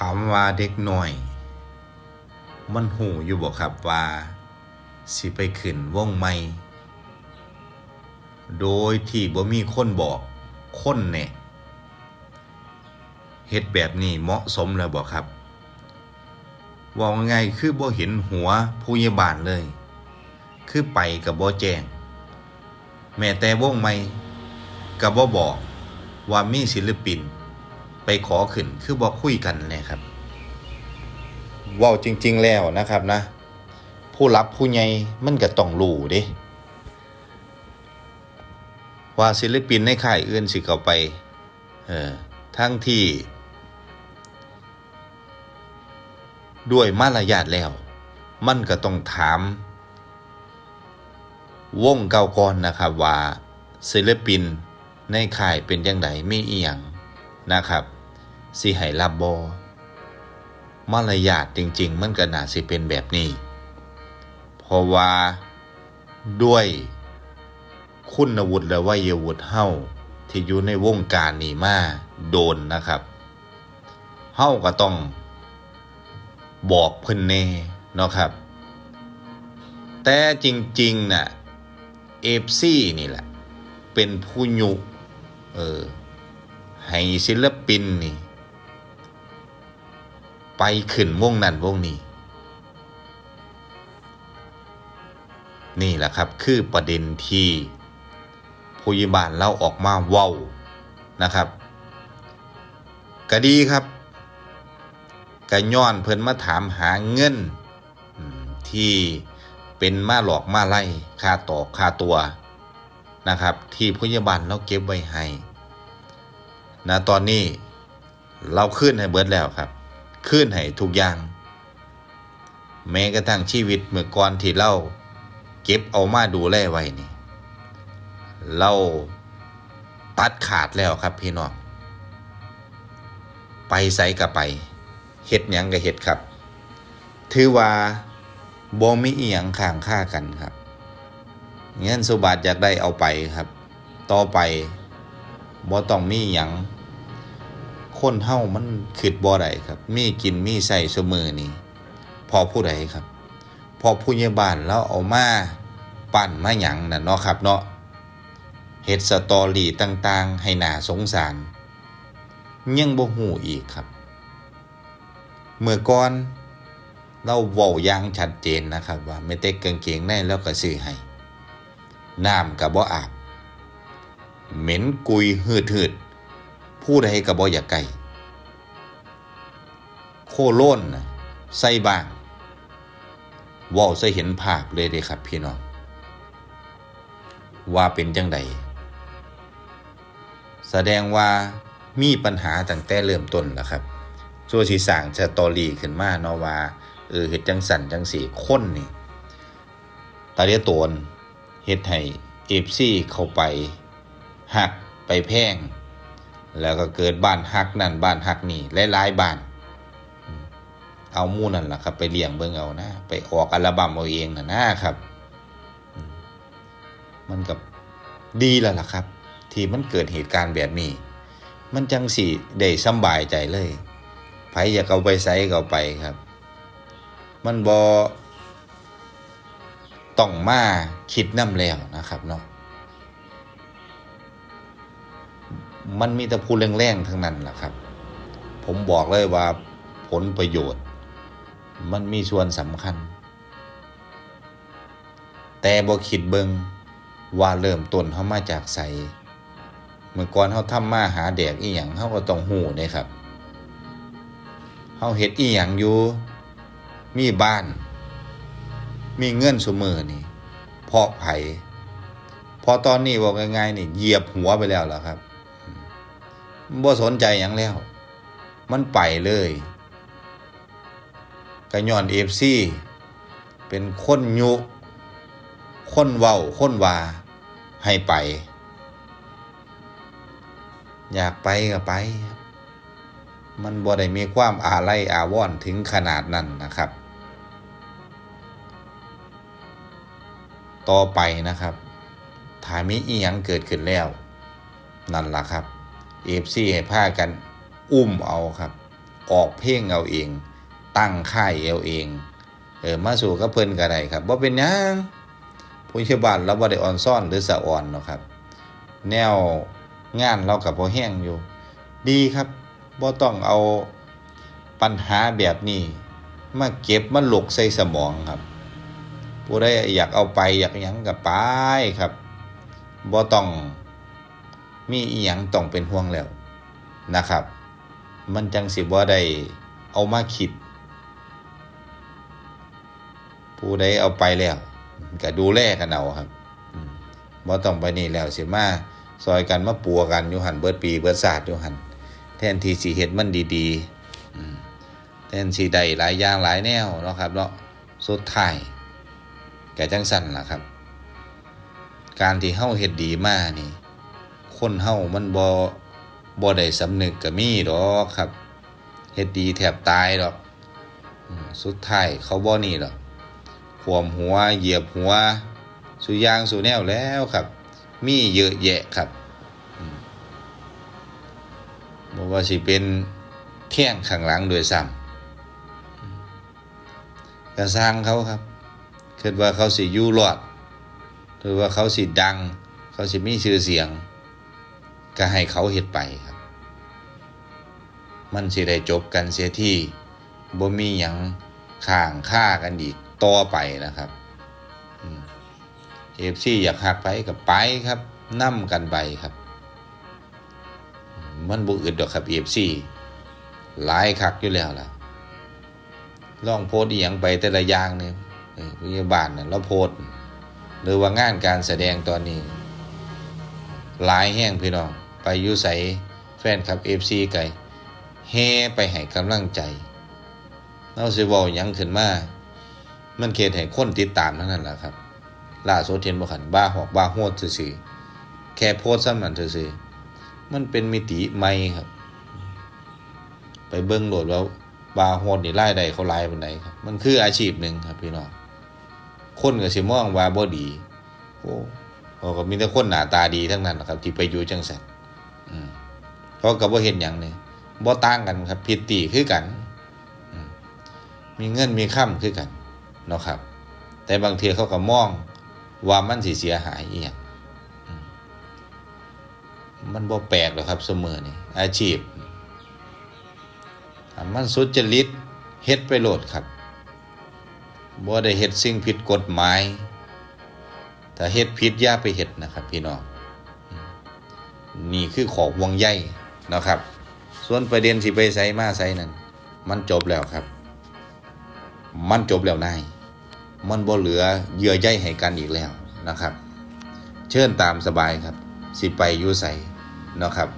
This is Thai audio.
ถามว่าเด็กหน้อย มันหูอยู่บ่ครับว่า สิไปขึ้นวงใหม่ โดยที่บ่มีคนบอกคนแน่เฮ็ดแบบนี้เหมาะสมแล้วบ่ครับว่าไงคือบ่เห็นหัวผู้ใหญ่บ้านเลย คือไปกับบ่แจ้ง แม้แต่วงใหม่กับบ่บอกว่ามีศิลปิน ไปขอขึ้นคือบ่คุยกันเลยครับว้าจริง ๆ แล้วนะครับนะ ผู้รับผู้ใหญ่มันก็ต้องรู้เด้ว่าศิลปินในค่ายอื่นสิเข้าไปเออทั้งที่ ด้วยมารยาทแล้ว มันก็ต้องถาม วงเก่าก่อนนะครับว่าศิลปินในค่ายเป็นยังไงไมีอียงนะครับ สิให้รับบอมารยาทจริง ๆ มันก็น่าสิเป็นแบบนี้ เพราะว่าด้วยคุณวุฒิและวัยวุฒิเฮาที่อยู่ในวงการนี้มาโดนนะครับเฮาก็ต้องบอกเพิ่นแน่เนาะครับ แต่จริงๆน่ะเอฟซีนี่แหละ เป็นผู้ยุเออให้ศิลปินนี่ ไปขึ้นวงนั้นวงนี้ นี่แหละครับคือประเด็นที่ผู้ยิบานเล่าออกมาเว้านะครับก็ดีครับก็ย้อนเพิ่นมาถามหาเงินที่เป็นมาหลอกมาไล่ค่าต่อค่าตัวนะครับ ที่ผู้ยิบานเราเก็บไว้ให้นะตอนนี้เราขึ้นให้เบิดแล้วครับ ขึ้นให้ทุกอย่าง แม้กระทั่งชีวิตเมื่อก่อนที่เราเก็บเอามาดูแลไว้นี่เราตัดขาดแล้วครับพี่น้อง ไปใส่กับไปเฮ็ดหยังกับเฮ็ดครับ ถือว่าบ่มีอียงข้างค่ากันครับเงินสุบาทอยากได้เอาไปครับ ต่อไปบ่ต้องมีหยัง คนเฮามันคิดบ่ได้ครับ มีกินมีใส่เสมอนี่พอผู้ใดครับ พอผู้ใหญ่บ้านแล้วเอามาปั่นมาหยังน่ะเนาะครับเนาะเฮ็ดสตอรี่ต่างๆ ให้หน่าสงสาร ยังบ่ฮู้อีกครับ เมื่อก่อนเราเว้าอย่างชัดเจนนะครับว่าไม่แต่กางเกงในแล้วก็ซื้อให้น้ำก็บ่อาบ เหม็นกุยหืดๆ ผู้ใดก็บ่อยากใกล้โคโล่นใส่บ้างเว้าใส่เห็นภาพเลยเด้ครับพี่น้อง ว่าเป็นจังใดแสดงว่ามีปัญหาตั้งแต่เริ่มต้นแล้วครับส่วนสีสางสตอรี่ขึ้นมาเนาะว่าเออเฮ็ดจังสันจังสีคนนี่ตาเดียโตนเฮ็ดให้เอฟซีเข้าไปหักไปแพง แล้วก็เกิดบ้านฮักนั่นบ้านฮักนี่หลายๆบ้าน เอามู่นั่นแหละครับ ไปเลี้ยงเบิ่งเอานะ ไปออกอัลบั้มเอาเองนะนะครับ มันกับดีแล้วล่ะครับ ที่มันเกิดเหตุการณ์แบบนี้ มันจังสิได้สบายใจเลยไผอยากเอาไปใส่เอาไปครับ มันบ่ต้องมาคิดนํแล้วนะครับเนาะ มันมีแต่พูดแรงๆทั้งนั้นแหละครับ ผมบอกเลยว่าผลประโยชน์ มันมีส่วนสำคัญ แต่บ่คิดเบิงว่าเริ่มต้นเขามาจากใสเมื่อก่อนเขาทำมาหาแดกอีหยังเขาก็ต้องหูเด้ครับเขาเฮ็ดอีหยังอยู่ มีบ้าน มีเงินสมือนี่เพราะไผพอตอนนี้บอกง่ายๆนี่เหยียบหัวไปแล้วล่ะครับ บ่สนใจหยังแล้ว มันไปเลยก็ย้อนเอฟซีเป็นคนยุคนเว้าคนว่าให้ไป อยากไปก็ไป มันบ่ได้มีความอาลัยอาวรณ์ถึงขนาดนั้นนะครับ ต่อไปนะครับถ้ามีอีหยังเกิดขึ้นแล้ว นั่นล่ะครับ เอฟซีให้พากันอุ้มเอาครับ ออกเพลงเอาเอง ตั้งค่ายเอาเองเออมาสู่กับเพิ่นก็ได้ครับบ่าเป็นยังผู้ใหญ่ยวบานเราบ่ได้ออนซ่อนหรือสะอ่อนเนาะครับ แนวงานเรากับพอแห้งอยู่ ดีครับบ่ต้องเอาปัญหาแบบนี้ มาเก็บมาหลกใส่สมองครับ ผู้ใดอยากเอาไปอยากยังกับไปครับบ่ต้อง มีอีหยังต้องเป็นห่วงแล้วนะครับ มันจังสิบ่ได้เอามาคิด ผู้ใดเอาไปแล้วก็ดูแลกันเอาครับบ่ต้องไปนี่แล้วสิมาซอยกันมาปัวกันอยู่หันเบิดปีเบิดศาสตร์อยู่หันแทนที่สิเฮ็ดมันดีๆแทนสิได้หลายอย่างหลายแนวเนาะครับเนาะสุดท้ายแกจังสั่นล่ะครับ การที่เฮาเฮ็ดดีมานี่ คนเฮามันบ่บ่ได้สำนึกก็มีดอกครับเฮ็ดดีแทบตายดอกอืมสุดท้ายเขาบ่นี่ดอกขวมหัวเหยียบหัว สุยางสุแนวแล้วครับ มีเยอะแยะครับบ่ว่าสิเป็นเที่ยงข้างหลังโดวยซ้ำอืมก็สร้างเขาครับคิดว่าเขาสิอยู่รอดหรือว่าเขาสิดัง เขาสิมีชื่อเสียง ก็ให้เขาเฮ็ดไปครับ มันสิได้จบกันเสียที่บ่มีหยังข้างค่ากันอีกต่อไปนะครับเอฟซีอยากหักไปกับไปครับนํกันไปครับ มันบ่อึดดอกครับเอฟซีหลายคักอยู่แล้วล่ะลองโพสต์อีหยังไปแต่ละอย่างนี่เออพยาบาลน่ะเราโพสต์หรือว่างานการแสดงตอนนี้หลายแห้งพี่น้อง ไปอยู่ใสแฟนคลับ FC ไก่เฮไปให้กำลังใจเราสิเว้าหยังขึ้นมา มันเขตให้คนติดตามเท่านั้นแหละครับล่าสุดเห็นบ่ขันบ้าหอกบ้าโหดซื่อๆแค่โพสต์ซ้ำนั้นซื่อมันเป็นมิติใหม่ครับ ไปเบิ่งโหลดว่าบาโฮดนี่รายได้เขาหลายปานใดครับ มันคืออาชีพหนึ่งครับพี่น้องคนก็สิมองว่าบ่ดี โอ้เขาก็มีแต่คนหน้าตาดีทั้งนั้นนะครับ ที่ไปอยู่จังซั่น เขาก็บ่เห็นหยังนี่บ่ต่างกันครับผิดตีคือกัน มีเงินมีค่ำคือกันเนาะครับ แต่บางทีเขาก็มองว่ามันสิเสียหายอีหยังอืมมันบ่แปลกหรอกครับเสมอนี่อาชีพ มันสุจริตเฮ็ดไปโหลดครับบ่ได้เฮ็ดสิ่งผิดกฎหมายถ้าเฮ็ดผิดอย่าไปเฮ็ดนะครับ พี่น้องนี่คือของวงใยเนะครับ ส่วนประเด็นสิไปใส่มาใส่นั่นมันจบแล้วครับ มันจบแล้วนายมันบ่เหลือเยื่อใยให้กันอีกแล้วนะครับ เชิญตามสบายครับ สิไปอยู่ใส่นะครับ